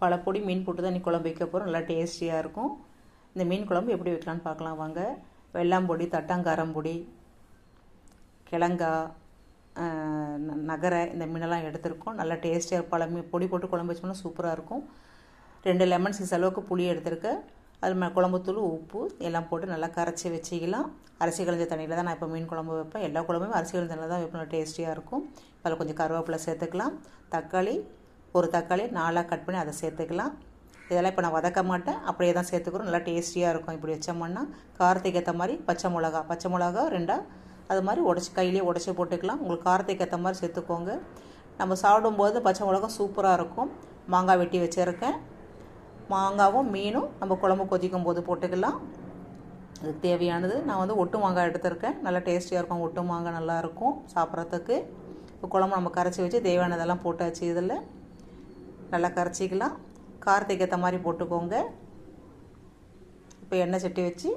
பல பொடி மீன் போட்டு தான் நீ குழம்பு வைக்க போகிறோம் நல்லா டேஸ்டியாக இருக்கும். இந்த மீன் குழம்பு எப்படி வைக்கலான்னு பார்க்கலாம் வாங்க. வெள்ளாம்பொடி தட்டாங்காரம்பொடி கிழங்கா ந- நகரை இந்த மீனெல்லாம் எடுத்திருக்கோம். நல்லா டேஸ்டியாக பல மீ பொடி போட்டு குழம்பு வச்சோம்னா சூப்பராக இருக்கும். ரெண்டு லெமன் சீஸ் அளவுக்கு புளி எடுத்திருக்கேன் அது மே குழம்புத்தூள் உப்பு எல்லாம் போட்டு நல்லா கரைச்சி வச்சுக்கலாம். அரிசி கழிஞ்ச தண்ணியில் தான் நான் இப்போ மீன் குழம்பு வைப்பேன். எல்லா குழம்புமே அரிசி கழிஞ்ச தண்ணியில் தான் வைப்பேன். டேஸ்டியாக இருக்கும். அதில் கொஞ்சம் கருவேப்பிலை சேர்த்துக்கலாம். தக்காளி ஒரு தக்காளி நாலாக கட் பண்ணி அதை சேர்த்துக்கலாம். இதெல்லாம் இப்போ நான் வதக்க மாட்டேன். அப்படியே தான் சேர்த்துக்கிறோம். நல்லா டேஸ்டியாக இருக்கும். இப்படி வச்சோம்னா காரத்துக்கு ஏற்ற மாதிரி பச்சை மிளகா பச்சை மிளகா ரெண்டாக அது மாதிரி உடச்சி கையிலே உடச்சி போட்டுக்கலாம். உங்களுக்கு காரத்துக்கு ஏற்ற மாதிரி சேர்த்துக்கோங்க. நம்ம சாப்பிடும்போது பச்சை மிளகா சூப்பராக இருக்கும். மாங்காய் வெட்டி வச்சுருக்கேன். மாங்காவும் மீனும் நம்ம குழம்பு கொதிக்கும் போது போட்டுக்கலாம். அதுக்கு தேவையானது. நான் வந்து ஒட்டு மாங்காய் எடுத்திருக்கேன். நல்லா டேஸ்டியாக இருக்கும். ஒட்டு மாங்காய் நல்லாயிருக்கும் சாப்பிட்றதுக்கு. இப்போ குழம்பு நம்ம கரைச்சி வச்சு தேவையானதெல்லாம் போட்டாச்சு இதில். நல்லா கரைச்சிக்கலாம். காரத்துக்கு ஏற்ற மாதிரி போட்டுக்கோங்க. இப்போ எண்ணெய் சட்டி வச்சு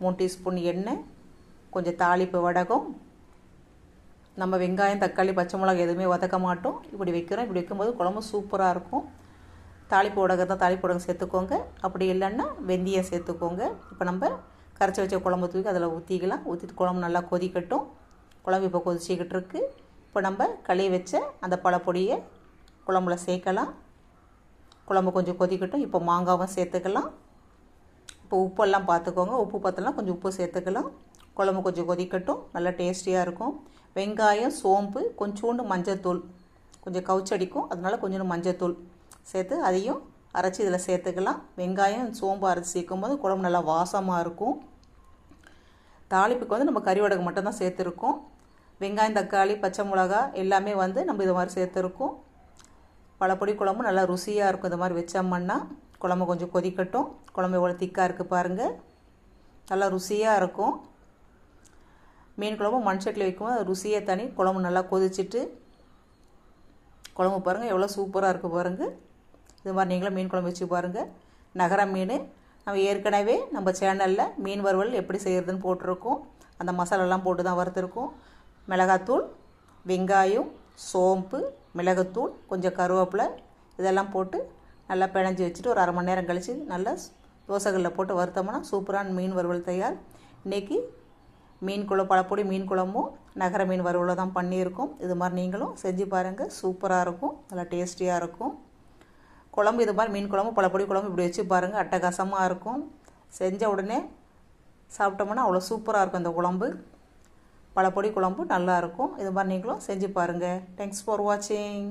மூணு டீஸ்பூன் எண்ணெய் கொஞ்சம் தாளிப்பு வடகம். நம்ம வெங்காயம் தக்காளி பச்சை மிளகாய் எதுவுமே வதக்க மாட்டோம். இப்படி வைக்கிறோம். இப்படி வைக்கும்போது குழம்பு சூப்பராக இருக்கும். தாளிப்பு உடகு தான் தாளிப்பு வடகம் சேர்த்துக்கோங்க. அப்படி இல்லைன்னா வெந்தயம் சேர்த்துக்கோங்க. இப்போ நம்ம கரைச்சி வச்ச குழம்பு தூக்கி அதில் ஊற்றிக்கலாம் ஊற்றிட்டு குழம்பு நல்லா கொதிக்கட்டும். குழம்பு இப்போ கொதிச்சிக்கிட்டு இருக்குது இப்போ நம்ம கழுவி வச்ச அந்த பழப்பொடியை குழம்புல சேர்க்கலாம். குழம்பு கொஞ்சம் கொதிக்கட்டும். இப்போ மாங்காவும் சேர்த்துக்கலாம். இப்போ உப்பெல்லாம் பார்த்துக்கோங்க. உப்பு பார்த்தலாம் கொஞ்சம் உப்பு சேர்த்துக்கலாம். குழம்பு கொஞ்சம் கொதிக்கட்டும். நல்லா டேஸ்டியாக இருக்கும். வெங்காயம் சோம்பு கொஞ்சோண்டு மஞ்சத்தூள். கொஞ்சம் கவுச்சடிக்கும். அதனால கொஞ்சோண்டு மஞ்சத்தூள் சேர்த்து அதையும் அரைச்சி இதில் சேர்த்துக்கலாம். வெங்காயம் சோம்பு அரைச்சி சேர்க்கும் போது குழம்பு நல்லா வாசமாக இருக்கும். தாளிப்புக்கு வந்து நம்ம கறிவடகு மட்டும்தான் சேர்த்துருக்கோம். வெங்காயம் தக்காளி பச்சை மிளகா எல்லாமே வந்து நம்ம இது மாதிரி சேர்த்துருக்கோம். பழப்பொடி குழம்பு நல்லா ருசியாக இருக்கும். இந்த மாதிரி வச்சோம்னா குழம்பு கொஞ்சம் கொதிக்கட்டும். குழம்பு எவ்வளோ திக்காக இருக்குது பாருங்கள் நல்லா ருசியாக இருக்கும். மீன் குழம்பு மண் சட்டியில் வைக்கும்போது ருசியாக தனி. குழம்பு நல்லா கொதிச்சிட்டு குழம்பு பாருங்கள் எவ்வளோ சூப்பராக இருக்குது பாருங்கள் இது மாதிரி நீங்களும் மீன் குழம்பு வச்சு பாருங்கள் நகர மீன். நம்ம ஏற்கனவே நம்ம சேனலில் மீன் வறுவல் எப்படி செய்கிறதுன்னு போட்டிருக்கோம். அந்த மசாலாலாம் போட்டு தான் வறுத்துருக்கோம். மிளகாத்தூள் வெங்காயம் சோம்பு மிளகுத்தூள் கொஞ்சம் கருவேப்பிலை இதெல்லாம் போட்டு நல்லா பிணைஞ்சி வச்சுட்டு ஒரு அரை மணி நேரம் கழித்து நல்லா தோசைகளில் போட்டு வறுத்தோம்னா சூப்பரான மீன் வறுவல் தயார். இன்றைக்கி மீன் குழம்பு பழப்பொடி மீன் குழம்பும் நகர மீன் வறுவலில் தான் பண்ணியிருக்கோம். இது மாதிரி நீங்களும் செஞ்சு பாருங்கள் சூப்பராக இருக்கும். நல்லா டேஸ்டியாக இருக்கும். குழம்பு இது மாதிரி மீன் குழம்பு பழப்பொடி குழம்பு இப்படி வச்சு பாருங்கள் அட்டகாசமாக இருக்கும். செஞ்ச உடனே சாப்பிட்டோம்னா அவ்வளோ சூப்பராக இருக்கும் இந்த குழம்பு. பழப்பொடி குழம்பு நல்லாயிருக்கும். இது மாதிரி நீங்களும் செஞ்சு பாருங்கள் தேங்க்ஸ் ஃபார் வாட்சிங்